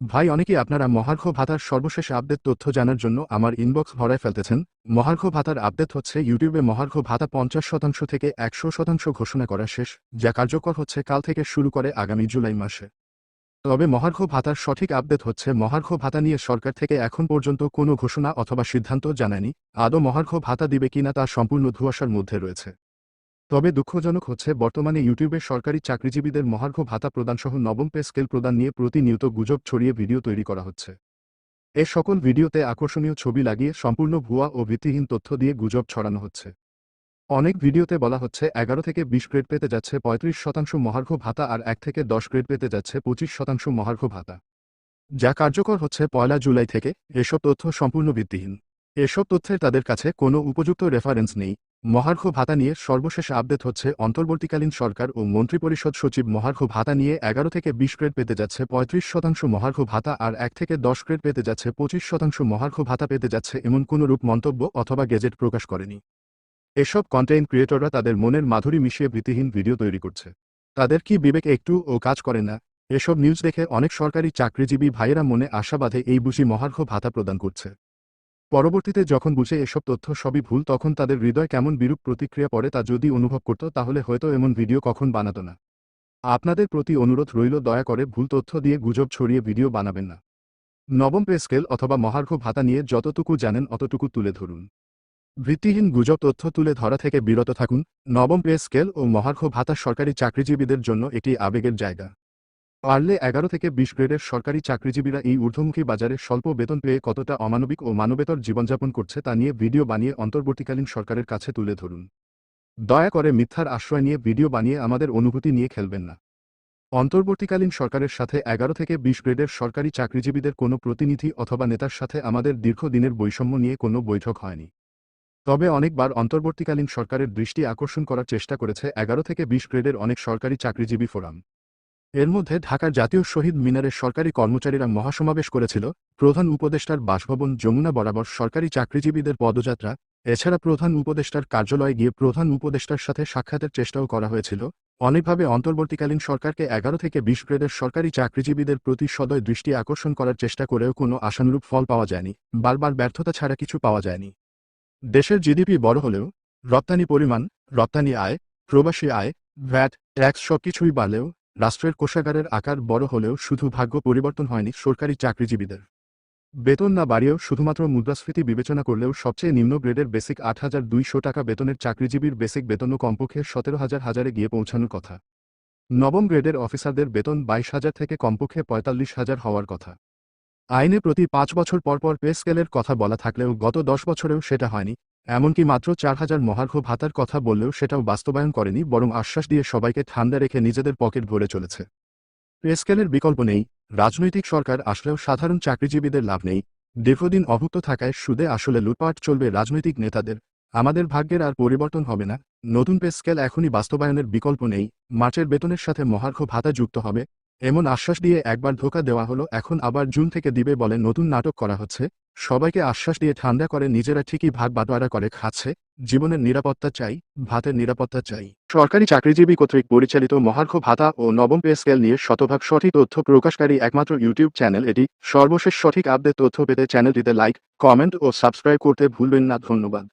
ভাই অনেকেই আপনারা মহার্ঘ ভাতার সর্বশেষ আপডেট তথ্য জানার জন্য আমার ইনবক্স ভরায় ফেলতেছেন। মহার্ঘ ভাতার আপডেট হচ্ছে ইউটিউবে মহার্ঘ ভাতা পঞ্চাশ শতাংশ থেকে একশো শতাংশ ঘোষণা করা শেষ, যা কার্যকর হচ্ছে কাল থেকে শুরু করে আগামী জুলাই মাসে। তবে মহার্ঘ ভাতার সঠিক আপডেট হচ্ছে, মহার্ঘ ভাতা নিয়ে সরকার থেকে এখন পর্যন্ত কোনো ঘোষণা অথবা সিদ্ধান্ত জানায়নি। আদৌ মহার্ঘ ভাতা দিবে কিনা তা সম্পূর্ণ ধোঁয়াশার মধ্যে রয়েছে। তবে দুঃখজনক হচ্ছে, বর্তমানে ইউটিউবে সরকারি চাকরিজীবীদের মহার্ঘ ভাতা প্রদানসহ নবম পে স্কেল প্রদান নিয়ে প্রতিনিয়ত গুজব ছড়িয়ে ভিডিও তৈরি করা হচ্ছে। এ সকল ভিডিওতে আকর্ষণীয় ছবি লাগিয়ে সম্পূর্ণ ভুয়া ও ভিত্তিহীন তথ্য দিয়ে গুজব ছড়ানো হচ্ছে। অনেক ভিডিওতে বলা হচ্ছে, এগারো থেকে বিশ গ্রেড পেতে যাচ্ছে পঁয়ত্রিশ শতাংশ মহার্ঘ ভাতা আর এক থেকে দশ গ্রেড পেতে যাচ্ছে পঁচিশ শতাংশ মহার্ঘ ভাতা। যা কার্যকর হচ্ছে পয়লা জুলাই থেকে, এসব তথ্য সম্পূর্ণ ভিত্তিহীন। এসব তথ্যের তাদের কাছে কোনো উপযুক্ত রেফারেন্স নেই। মহার্ঘ ভাতা নিয়ে সর্বশেষ আপডেট হচ্ছে, অন্তর্বর্তীকালীন সরকার ও মন্ত্রিপরিষদ সচিব মহার্ঘ ভাতা নিয়ে এগারো থেকে বিশ গ্রেড পেতে যাচ্ছে পঁয়ত্রিশ শতাংশ মহার্ঘ ভাতা আর এক থেকে দশ গ্রেড পেতে যাচ্ছে পঁচিশ শতাংশ মহার্ঘ ভাতা পেতে যাচ্ছে এমন কোনরূপ মন্তব্য অথবা গেজেট প্রকাশ করেনি। এসব কন্টেন্ট ক্রিয়েটররা তাদের মনের মাধুরী মিশিয়ে ভীতিহীন ভিডিও তৈরি করছে। তাদের কি বিবেক একটু ও কাজ করে না? এসব নিউজ দেখে অনেক সরকারি চাকরিজীবী ভাইয়েরা মনে আশা বাঁধে এই বুঝি মহার্ঘ ভাতা প্রদান করছে। পরবর্তীতে যখন বুঝে এসব তথ্য সবই ভুল, তখন তাদের হৃদয় কেমন বিরূপ প্রতিক্রিয়া পড়ে তা যদি অনুভব করত, তাহলে হয়তো এমন ভিডিও কখন বানাত না। আপনাদের প্রতি অনুরোধ রইল, দয়া করে ভুল তথ্য দিয়ে গুজব ছড়িয়ে ভিডিও বানাবেন না। নবম পে স্কেল অথবা মহার্ঘ ভাতা নিয়ে যতটুকু জানেন, অতটুকু তুলে ধরুন। ভিত্তিহীন গুজব তথ্য তুলে ধরা থেকে বিরত থাকুন। নবম পে স্কেল ও মহার্ঘ ভাতা সরকারি চাকরিজীবীদের জন্য একটি আবেগের জায়গা। পারলে এগারো থেকে বিশ গ্রেডের সরকারি চাকরিজীবীরা এই ঊর্ধ্বমুখী বাজারে স্বল্প বেতন পেয়ে কতটা অমানবিক ও মানবেতর জীবনযাপন করছে তা নিয়ে ভিডিও বানিয়ে অন্তর্বর্তীকালীন সরকারের কাছে তুলে ধরুন। দয়া করে মিথ্যার আশ্রয় নিয়ে ভিডিও বানিয়ে আমাদের অনুভূতি নিয়ে খেলবেন না। অন্তর্বর্তীকালীন সরকারের সাথে এগারো থেকে বিশ গ্রেডের সরকারি চাকরিজীবীদের কোনো প্রতিনিধি অথবা নেতার সাথে আমাদের দীর্ঘদিনের বৈষম্য নিয়ে কোনো বৈঠক হয়নি। তবে অনেকবার অন্তর্বর্তীকালীন সরকারের দৃষ্টি আকর্ষণ করার চেষ্টা করেছে এগারো থেকে বিশ গ্রেডের অনেক সরকারি চাকরিজীবী ফোরাম। এর মধ্যে ঢাকার জাতীয় শহীদ মিনারের সরকারি কর্মচারীরা মহাসমাবেশ করেছিল। প্রধান উপদেষ্টার বাসভবন যমুনা বরাবর সরকারি চাকরিজীবীদের পদযাত্রা। এছাড়া প্রধান উপদেষ্টার কার্যালয়ে গিয়ে প্রধান উপদেষ্টার সাথে সাক্ষাতের চেষ্টাও করা হয়েছিল। অনেকভাবে অন্তর্বর্তীকালীন সরকারকে এগারো থেকে বিশ গ্রেডের সরকারি চাকরিজীবীদের প্রতি সদয় দৃষ্টি আকর্ষণ করার চেষ্টা করেও কোনো আশানুরূপ ফল পাওয়া যায়নি। বারবার ব্যর্থতা ছাড়া কিছু পাওয়া যায়নি। দেশের জিডিপি বড় হলেও রপ্তানি পরিমাণ, রপ্তানি আয়, প্রবাসী আয়, ভ্যাট, ট্যাক্স সবকিছুই বাড়লেও রাষ্ট্রের কোষাগারের আকার বড় হলেও শুধু ভাগ্য পরিবর্তন হয়নি সরকারি চাকরিজীবীদের। বেতন না বাড়িয়েও শুধুমাত্র মুদ্রাস্ফীতি বিবেচনা করলেও সবচেয়ে নিম্ন গ্রেডের বেসিক আট হাজার দুইশো টাকা বেতনের চাকরিজীবীর বেসিক বেতনও কমপক্ষে সতেরো হাজার হাজারে গিয়ে পৌঁছানোর কথা। নবম গ্রেডের অফিসারদের বেতন বাইশ হাজার থেকে কমপক্ষে পঁয়তাল্লিশ হাজার হওয়ার কথা। আইনে প্রতি পাঁচ বছর পর পর পে স্কেলের কথা বলা থাকলেও গত দশ বছরেও সেটা হয়নি। এমনকি মাত্র চার হাজার মহার্ঘ ভাতার কথা বললেও সেটাও বাস্তবায়ন করেনি, বরং আশ্বাস দিয়ে সবাইকে ঠান্ডা রেখে নিজেদের পকেট ভরে চলেছে। পে স্কেলের বিকল্প নেই। রাজনৈতিক সরকার আসলেও সাধারণ চাকরিজীবীদের লাভ নেই। দীর্ঘদিন অভুক্ত থাকায় সুদে আসলে লুটপাট চলবে রাজনৈতিক নেতাদের। আমাদের ভাগ্যের আর পরিবর্তন হবে না। নতুন পে স্কেল এখনই বাস্তবায়নের বিকল্প নেই। মার্চের বেতনের সাথে মহার্ঘ ভাতা যুক্ত হবে। এমন আশ্বাস দিয়ে একবার ধোকা দেওয়া হলো, এখন আবার জুন থেকে দিবে বলে নতুন নাটক করা হচ্ছে। সবাইকে আশ্বাস দিয়ে ঠান্ডা করে, নিজেরা ঠিকই ভাগ বাটোয়ারা করে খাচ্ছে। জীবনের নিরাপত্তা চাই, ভাতের নিরাপত্তা চাই। সরকারি চাকরিজীবী কর্তৃক পরিচালিত মহার্ঘ ভাতা ও নবম পে স্কেল নিয়ে শতভাগ সঠিক তথ্য প্রকাশকারী একমাত্র ইউটিউব চ্যানেল এটি। সর্বশেষ সঠিক আপডেট তথ্য পেতে চ্যানেলটিতে লাইক, কমেন্ট ও সাবস্ক্রাইব করতে ভুলবেন না। ধন্যবাদ।